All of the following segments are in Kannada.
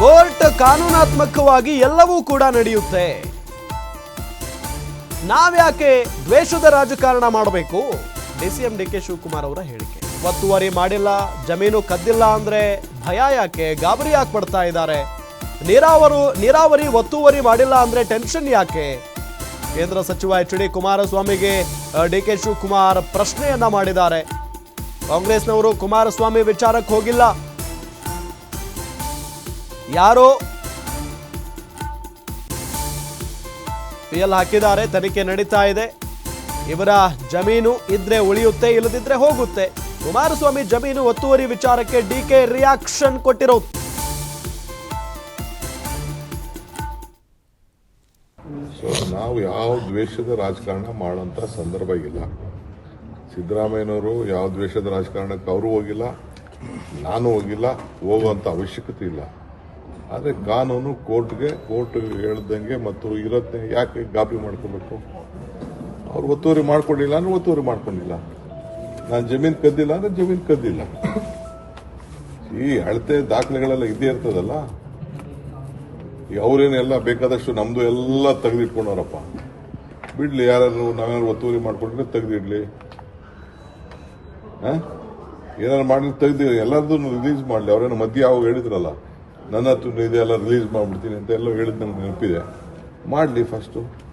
ಕೋರ್ಟ್ ಕಾನೂನಾತ್ಮಕವಾಗಿ ಎಲ್ಲವೂ ಕೂಡ ನಡೆಯುತ್ತೆ. ನಾವ್ಯಾಕೆ ದ್ವೇಷದ ರಾಜಕಾರಣ ಮಾಡಬೇಕು? ಡಿಸಿಎಂ ಡಿ ಕೆ ಶಿವಕುಮಾರ್ ಅವರ ಹೇಳಿಕೆ. ಒತ್ತುವರಿ ಮಾಡಿಲ್ಲ, ಜಮೀನು ಕದ್ದಿಲ್ಲ ಅಂದ್ರೆ ಭಯ ಯಾಕೆ? ಗಾಬರಿ ಯಾಕೆ ಪಡ್ತಾ ಇದ್ದಾರೆ? ನೀರಾವರು, ನೀರಾವರಿ ಒತ್ತುವರಿ ಮಾಡಿಲ್ಲ ಅಂದ್ರೆ ಟೆನ್ಷನ್ ಯಾಕೆ? ಕೇಂದ್ರ ಸಚಿವ ಎಚ್ ಡಿ ಕುಮಾರಸ್ವಾಮಿಗೆ ಡಿ ಕೆ ಶಿವಕುಮಾರ್ ಪ್ರಶ್ನೆಯನ್ನ ಮಾಡಿದ್ದಾರೆ. ಕಾಂಗ್ರೆಸ್ನವರು ಕುಮಾರಸ್ವಾಮಿ ವಿಚಾರಕ್ಕೆ ಹೋಗಿಲ್ಲ. ಯಾರೋ ಪಿಎಲ್ ಹಾಕಿದ್ದಾರೆ, ತನಿಖೆ ನಡೀತಾ ಇದೆ. ಇವರ ಜಮೀನು ಇದ್ರೆ ಉಳಿಯುತ್ತೆ, ಇಲ್ಲದಿದ್ರೆ ಹೋಗುತ್ತೆ. ಕುಮಾರಸ್ವಾಮಿ ಜಮೀನು ಒತ್ತುವರಿ ವಿಚಾರಕ್ಕೆ ಡಿ ಕೆ ರಿಯಾಕ್ಷನ್ ಕೊಟ್ಟಿರೋ ನಾವು ಯಾವ ದ್ವೇಷದ ರಾಜಕಾರಣ ಮಾಡುವಂತ ಸಂದರ್ಭ ಇಲ್ಲ. ಸಿದ್ದರಾಮಯ್ಯನವರು ಯಾವ ದ್ವೇಷದ ರಾಜಕಾರಣಕ್ಕೆ ಅವರು ಹೋಗಿಲ್ಲ, ನಾನು ಹೋಗಿಲ್ಲ ಹೋಗುವಂಥ ಅವಶ್ಯಕತೆ ಇಲ್ಲ. ಆದರೆ ಕಾನೂನು ಕೋರ್ಟ್ಗೆ, ಕೋರ್ಟ್ ಹೇಳ್ದಂಗೆ ಮತ್ತು ಇರತ್ತೆ ಯಾಕೆ ಗಾಬರಿ ಮಾಡ್ಕೋಬೇಕು? ಅವ್ರು ಒತ್ತುವರಿ ಮಾಡ್ಕೊಂಡಿಲ್ಲ ಅಂದ್ರೆ ಒತ್ತುವರಿ ಮಾಡ್ಕೊಂಡಿಲ್ಲ. ನಾನು ಜಮೀನು ಕದ್ದಿಲ್ಲ ಅಂದ್ರೆ ಜಮೀನು ಕದ್ದಿಲ್ಲ. ಈ ಅಳತೆ ದಾಖಲೆಗಳೆಲ್ಲ ಇದ್ದೇ ಇರ್ತದಲ್ಲ? ಈಗ ಅವ್ರೇನೆಲ್ಲ ಬೇಕಾದಷ್ಟು ನಮ್ದು ಎಲ್ಲ ತೆಗೆದಿಟ್ಕೊಂಡವ್ರಪ್ಪ. ಬಿಡ್ಲಿ ಯಾರು ನಾವೇನಾದ್ರು ಒತ್ತುವರಿ ಮಾಡ್ಕೊಂಡ್ರೆ ತೆಗೆದಿಡ್ಲಿ. ಏನಾರು ಮಾಡಿ ತೆಗೆದಿ ಎಲ್ಲರದ್ದು ರಿಲೀಸ್ ಮಾಡಲಿ. ಅವ್ರೇನು ಮಧ್ಯ ಯಾವಾಗ ಹೇಳಿದ್ರಲ್ಲ. ನನ್ನ ಹತ್ರ ಇದೆಲ್ಲ ರಿಲೀಸ್ ಮಾಡ್ಬಿಡ್ತೀನಿ ಅಂತ ಎಲ್ಲ ಹೇಳಿದ್ ನನಗೆ ನೆನಪಿದೆ. ಮಾಡಲಿ ಫಸ್ಟು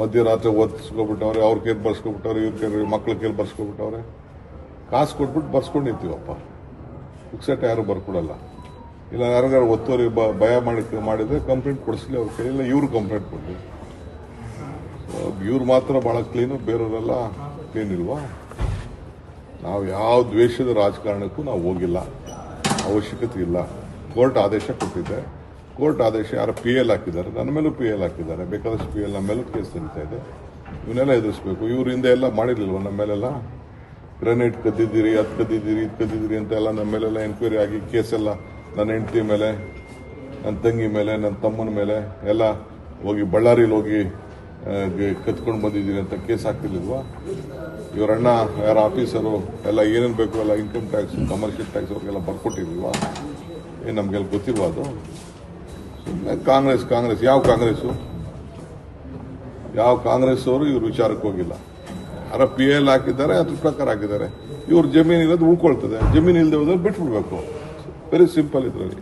ಮಧ್ಯರಾತ್ರಿ ಓದಿಸ್ಕೊಬಿಟ್ಟವ್ರೆ, ಅವ್ರ ಕೇಳಿ ಬರ್ಸ್ಕೊಬಿಟ್ಟವ್ರೆ, ಇವ್ರ ಕೇಳಿ ಮಕ್ಳ ಕೇಳಿ ಬರ್ಸ್ಕೊಬಿಟ್ಟವ್ರೆ. ಕಾಸು ಕೊಟ್ಬಿಟ್ಟು ಬರ್ಸ್ಕೊಂಡಿರ್ತೀವಪ್ಪ. ಫಿಕ್ಸೆಟ್ ಯಾರು ಬರ್ಕೊಡಲ್ಲ. ಇಲ್ಲ ಯಾರಿಗಾರು ಒತ್ತೋರಿಗೆ ಬ- ಭಯ ಮಾಡಿ, ಮಾಡಿದರೆ ಕಂಪ್ಲೇಂಟ್ ಕೊಡಿಸ್ಲಿ ಅವ್ರ ಕೈಯಲ್ಲಿ ಇವರು ಕಂಪ್ಲೇಂಟ್ ಕೊಡ್ಲಿ. ಇವ್ರು ಮಾತ್ರ ಭಾಳ ಕ್ಲೀನು ಬೇರೆಯವರೆಲ್ಲ ಕ್ಲೀನ್ ಇಲ್ವಾ? ನಾವು ಯಾವ ದ್ವೇಷದ ರಾಜಕಾರಣಕ್ಕೂ ನಾವು ಹೋಗಿಲ್ಲ. ಅವಶ್ಯಕತೆ ಇಲ್ಲ ಕೋರ್ಟ್ ಆದೇಶ ಕೊಟ್ಟಿದೆ. ಕೋರ್ಟ್ ಆದೇಶ ಯಾರು ಪಿ ಎಲ್ ಹಾಕಿದ್ದಾರೆ. ನನ್ನ ಮೇಲೂ ಪಿ ಎಲ್ ಹಾಕಿದ್ದಾರೆ. ಬೇಕಾದಷ್ಟು ಪಿ ಎಲ್ ನಮ್ಮ ಮೇಲೂ ಕೇಸ್ ನಡೀತಾ ಇದೆ. ಇವನ್ನೆಲ್ಲ ಎದುರಿಸ್ಬೇಕು. ಇವ್ರ ಹಿಂದೆ ಎಲ್ಲ ಮಾಡಿರ್ಲಿಲ್ವ? ನಮ್ಮ ಮೇಲೆಲ್ಲ? ಗ್ರನೇಡ್ ಕದ್ದಿದ್ದೀರಿ, ಅದು ಕದ್ದಿದ್ದೀರಿ, ಇದು ಕದ್ದಿದ್ದೀರಿ ಅಂತ ಎಲ್ಲ ನಮ್ಮ ಮೇಲೆಲ್ಲ ಎನ್ಕ್ವೈರಿ ಆಗಿ ಕೇಸೆಲ್ಲ ನನ್ನ ಹೆಂಡತಿ ಮೇಲೆ, ನನ್ನ ತಂಗಿ ಮೇಲೆ, ನನ್ನ ತಮ್ಮನ ಮೇಲೆ ಎಲ್ಲ ಹೋಗಿ ಬಳ್ಳಾರಿಲಿ ಹೋಗಿ ಕತ್ಕೊಂಡು ಬಂದಿದ್ದೀರಿ ಅಂತ ಕೇಸ್ ಹಾಕ್ತಿರ್ಲಿಲ್ವಾ? ಇವ್ರ ಅಣ್ಣ ಯಾರ ಆಫೀಸರು ಎಲ್ಲ ಏನೇನು ಬೇಕು ಎಲ್ಲ ಇನ್ಕಮ್ ಟ್ಯಾಕ್ಸ್ ಕಮರ್ಷಿಯಲ್ ಟ್ಯಾಕ್ಸ್ ಅವ್ರಿಗೆಲ್ಲ ಬರ್ಕೊಟ್ಟಿದ್ವಿ ಏನು ನಮಗೆಲ್ಲ ಗೊತ್ತಿಲ್ವಾ ಅದು ಕಾಂಗ್ರೆಸ್ ಕಾಂಗ್ರೆಸ್ ಯಾವ ಕಾಂಗ್ರೆಸ್ಸು ಯಾವ ಕಾಂಗ್ರೆಸ್ ಅವರು ಇವ್ರ ವಿಚಾರಕ್ಕೆ ಹೋಗಿಲ್ಲ ಯಾರ ಪಿ ಎಲ್ ಹಾಕಿದ್ದಾರೆ ಅದ್ರ ಪ್ರಕಾರ ಹಾಕಿದ್ದಾರೆ ಇವ್ರ ಜಮೀನು ಇರೋದು ಉಳ್ಕೊಳ್ತದೆ ಜಮೀನು ಇಲ್ಲದೆ ಹೋದ್ರೆ ಬಿಟ್ಬಿಡ್ಬೇಕು ವೆರಿ ಸಿಂಪಲ್ ಇದರಲ್ಲಿ